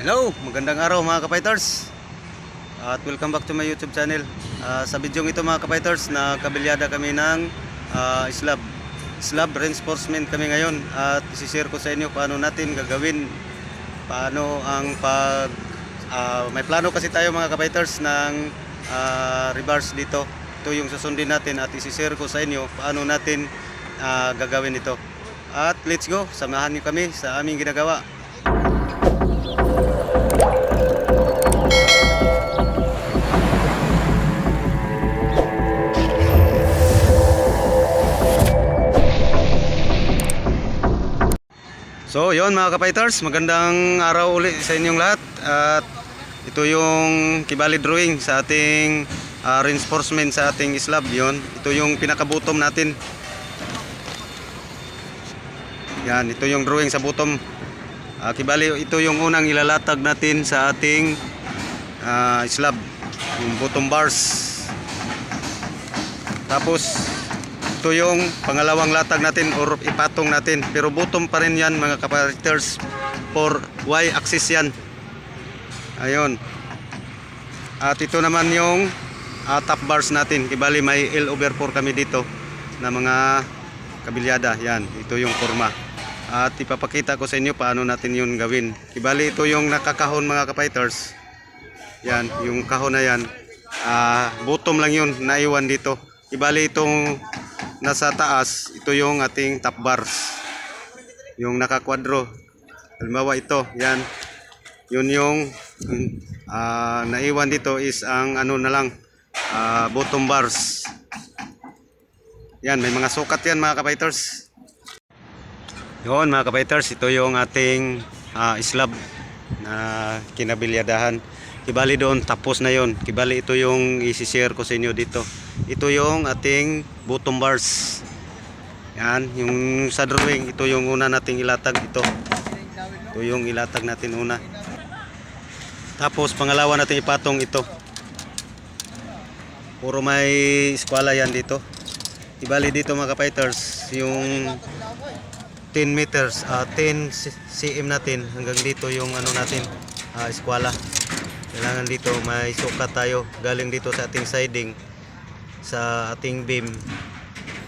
Hello, magandang araw mga kapiters At welcome back to my YouTube channel. Ah, Sa video ito mga kapiters na kabilyada kami ng ah, slab. Slab reinforcement kami ngayon. At isishare ko sa inyo paano natin gagawin Paano ang pag ah, May plano kasi tayo mga kapiters ng ah, reverse dito. Ito yung susundin natin at isishare ko sa inyo paano natin ah, gagawin ito. At let's go, samahan niyo kami sa aming ginagawa So, yon mga kapiters, magandang araw uli sa inyong lahat. At ito yung kibali drawing sa ating ah, reinforcement sa ating slab. Yon, ito yung pinakabutom natin. Yan, ito yung drawing sa bottom. Ah, kibali, ito yung unang ilalatag natin sa ating ah, slab. Yung bottom bars. Tapos, ito yung pangalawang latag natin or ipatong natin. Pero bottom pa rin yan mga kapaters for Y axis yan. Ayun. At ito naman yung ah, top bars natin. Ibali may L over 4 kami dito na mga kabilyada. Yan. Ito yung forma. At ipapakita ko sa inyo paano natin yun gawin. Ibali ito yung nakakahon mga kapiters. Yan. Yung kahon na yan. ah, bottom lang yun. Naiwan dito. Ibali itong nasa taas, ito yung ating top bars. Yung nakakwadro. Halimbawa ito, yan. Yun yung ah, naiwan dito is ang ano na lang, ah, bottom bars. Yan, may mga sukat yan mga kapiters. Yun mga kapiters, ito yung ating ah, slab na kinabilyadahan. Kibali doon, tapos na yon. Kibali ito yung isi-share ko sa inyo dito. Ito yung ating bottom bars. Yan, yung sa drawing, ito yung una nating ilatag ito. Ito yung ilatag natin una. Tapos pangalawa natin ipatong ito. Puro may eskwala yan dito. Ibali dito mga kapiters, yung 10 meters, ah, 10 cm natin hanggang dito yung ano natin, ah, eskwala. Kailangan dito may sukat tayo galing dito sa ating siding sa ating beam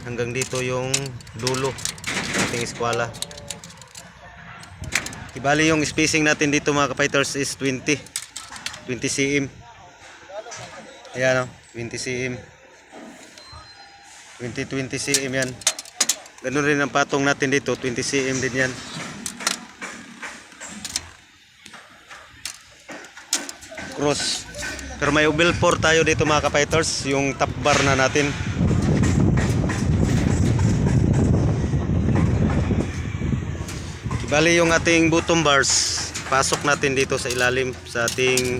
hanggang dito yung dulo ng ating eskwala. Ibali yung spacing natin dito mga kapiters is 20 20 cm. Ayan o, 20 cm. 20-20 cm yan. Ganun rin ang patong natin dito, 20 cm din yan. Cross. Pero may ubil 4 tayo dito mga kapiters, yung top bar na natin. Bali yung ating bottom bars, pasok natin dito sa ilalim sa ating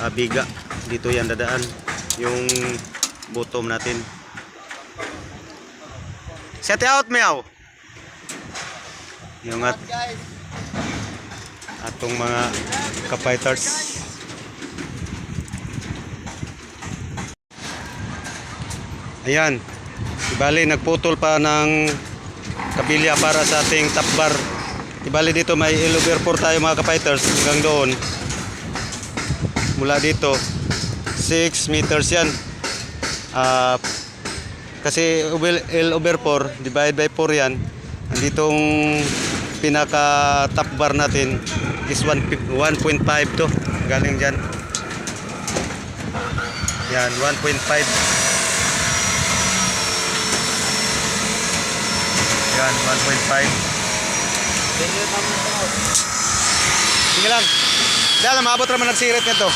ah, biga. Dito yan dadaan yung bottom natin. Set out meow. Yung at atong mga kapiters. Ayan. Ibali nagputol pa ng kabilya para sa ating top bar. Ibali dito may over 4 tayo mga kapiters hanggang doon. Mula dito 6 meters yan. Ah kasi L over 4 divide by 4 yan. Anditong pinaka top bar natin is 1 1.5 to. Galing diyan. Yan 1.5 Yan, 1.5. Sige lang. Dahil maabot naman nagsirit nito.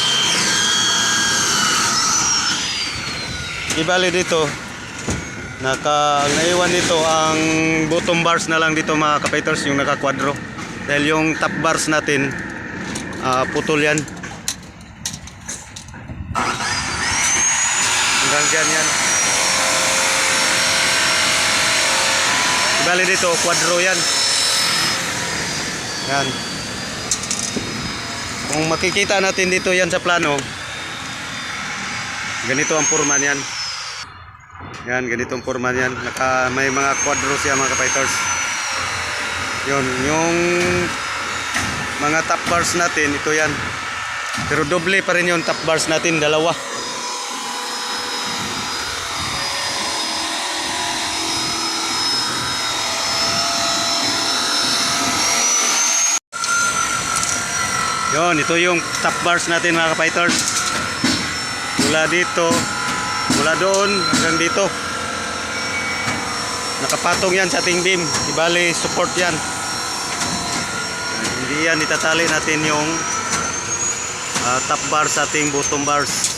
Ibali dito. Naka, naiwan dito ang bottom bars na lang dito mga kapiters yung naka-quadro. Dahil yung top bars natin ah, putol yan. Hanggang dyan yan. Ibali dito, quadro yan. Yan. Kung makikita natin dito yan sa plano, ganito ang forma niyan. Yan, ganito ang forma niyan. Naka, may mga quadro siya mga kapiters. Yun, yung mga top bars natin, ito yan. Pero doble pa rin yung top bars natin, dalawa. Yon, ito yung top bars natin mga ka-fighters. Mula dito, mula doon hanggang dito. Nakapatong yan sa ating beam. Ibali, support yan. Hindi yan itatali natin yung ah, top bar sa ating bottom bars.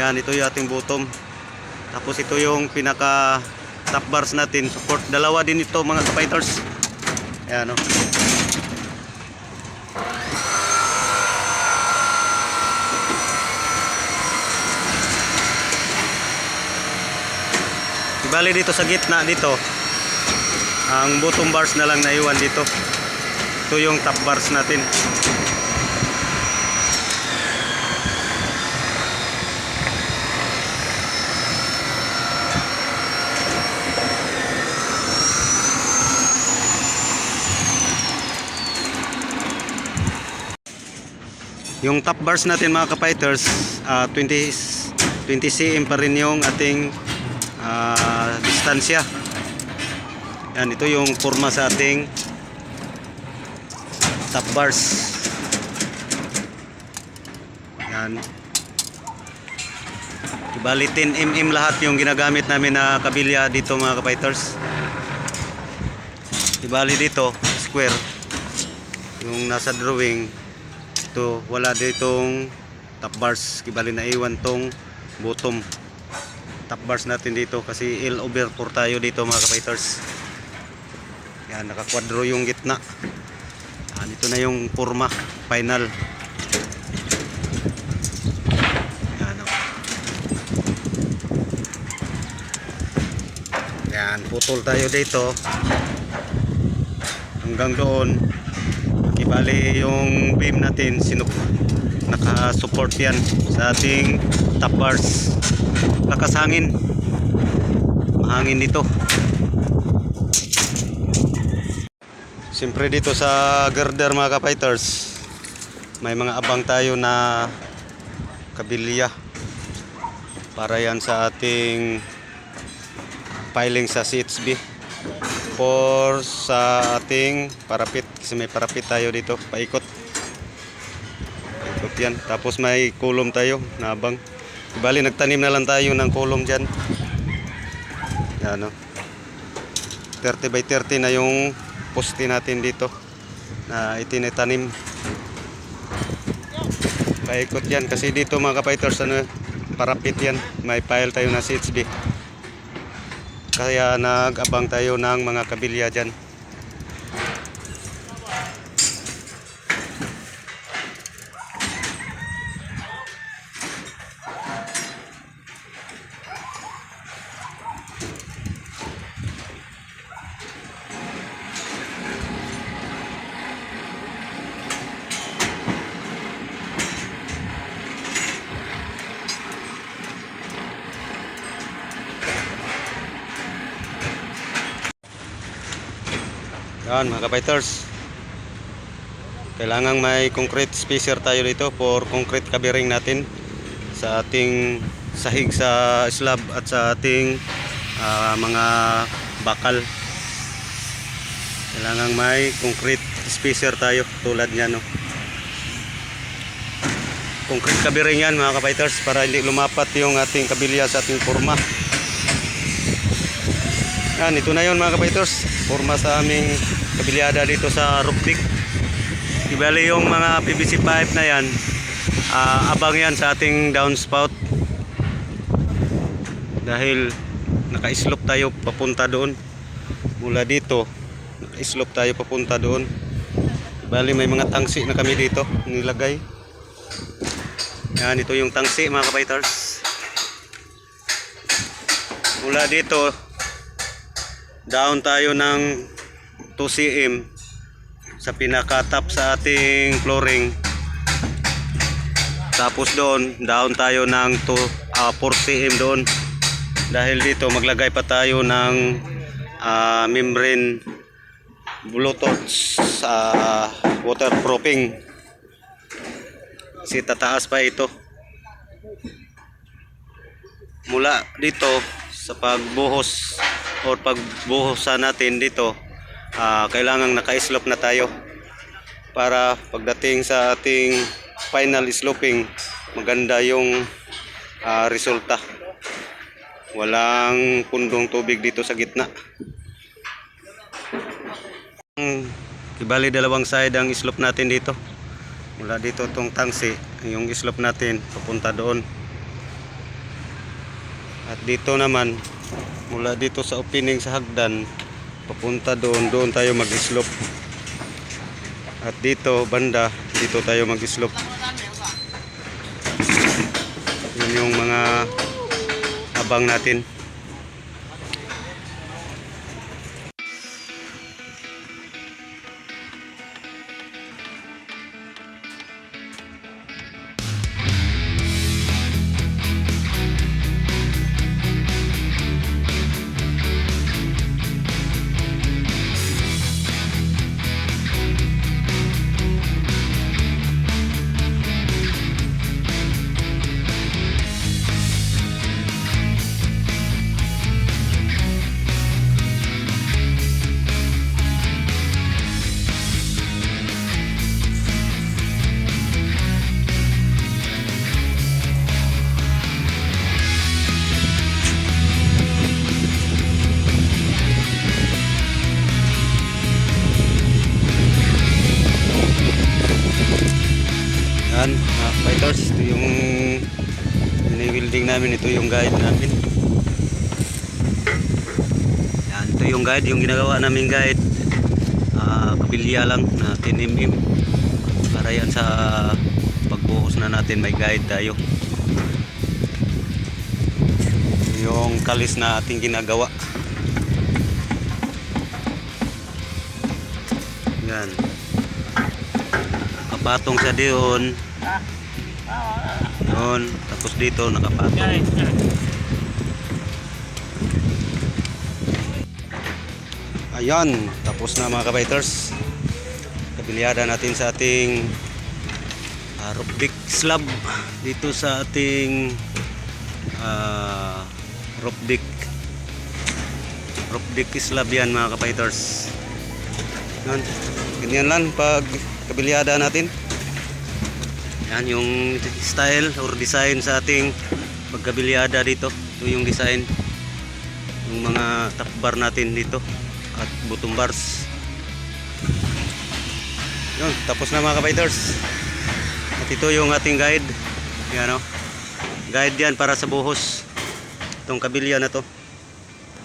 Yan, ito yung ating bottom. Tapos ito yung pinaka top bars natin. Support. Dalawa din ito mga ka-fighters. Yan o. Bali dito sa gitna dito. Ang bottom bars na lang naiwan dito. Ito yung top bars natin. Yung top bars natin mga ka-fighters, ah, 20 20 cm pa rin yung ating ah, distansya. Yan, ito yung forma sa ating top bars. Yan. Bali 10 mm lahat yung ginagamit namin na kabilya dito mga kapiters. Ibali dito, square. Yung nasa drawing, ito wala ditong top bars. Ibali na iwan tong bottom top bars natin dito kasi L over 4 tayo dito mga kapiters. Yan, nakakwadro yung gitna. Yan, ito na yung forma, final. Yan, oh. Yan, putol tayo dito. Hanggang doon. Ibali yung beam natin, sinup naka-support yan sa ating top bars. Lakas hangin. Mahangin dito. Siyempre dito sa girder mga kapiters, may mga abang tayo na kabilya para yan sa ating piling sa CHB for sa ating parapit kasi may parapit tayo dito paikot paikot yan tapos may kulom tayo na abang bali nagtanim na lang tayo ng kulom dyan. Yan o 30 by 30 na yung poste natin dito na itinitanim. Paikot yan kasi dito mga kapiters ano, parapit yan. May pile tayo na CHB kaya nag-abang tayo ng mga kabilya dyan Yan mga kapiters. Kailangan may concrete spacer tayo dito for concrete covering natin sa ating sahig sa slab at sa ating ah, mga bakal. Kailangan may concrete spacer tayo tulad niyan no. Concrete covering yan mga kapiters para hindi lumapat yung ating kabilya sa ating forma. Yan, ito na yun mga kapiters. Forma sa aming kabilyada dito sa Ruptik. Ibali yung mga PVC pipe na yan. ah, abang yan sa ating downspout. Dahil naka-slope tayo papunta doon. Mula dito, naka-slope tayo papunta doon. Bali may mga tangsi na kami dito nilagay. Yan, ito yung tangsi mga kapiters. Mula dito, down tayo ng 2 cm sa pinaka-top sa ating flooring tapos doon down tayo ng 2, ah, 4 cm doon dahil dito maglagay pa tayo ng ah, membrane bluetooth sa waterproofing. Kasi tataas pa ito. Mula dito sa pagbuhos or pagbuhosan natin dito, ah, kailangang naka-slope na tayo para pagdating sa ating final sloping maganda yung ah, resulta. Walang pundong tubig dito sa gitna. Mm, Ibali dalawang side ang slope natin dito. Mula dito tong tangsi, yung slope natin papunta doon. At dito naman, mula dito sa opening sa hagdan, papunta doon, doon tayo mag-slope. At dito, banda, dito tayo mag-slope. Yun yung mga abang natin. Ini-welding namin, ito yung guide namin. Yan, ito yung guide, yung ginagawa namin guide. Ah, kabilya lang na 10 mm. Para yan sa pagbuhos na natin, may guide tayo. Yung kalis na ating ginagawa. Yan. Nakapatong siya doon. Yun. Tapos dito nakapatong. Ayan. Tapos na mga kabiters. Kabiliyada natin sa ating uh, roof deck slab dito sa ating ah, deck roof deck slab yan mga kapiters. Yan. Ganyan lang pag kabiliyada natin. Yan yung style or design sa ating pagkabiliyada dito. Ito yung design. Yung mga top bar natin dito at bottom bars. Yun, tapos na mga kabiters. At ito yung ating guide. Yan o. Guide yan para sa buhos. Itong kabilya na to.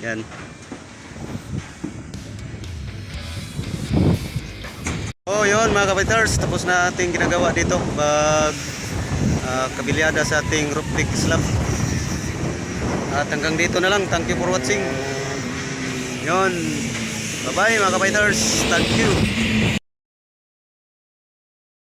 Yan. Oh, yun mga kapiters, tapos na ating ginagawa dito pag ah, kabilyada sa ating roof deck slab. At hanggang dito na lang. Thank you for watching. Yun. Bye-bye mga kapiters. Thank you.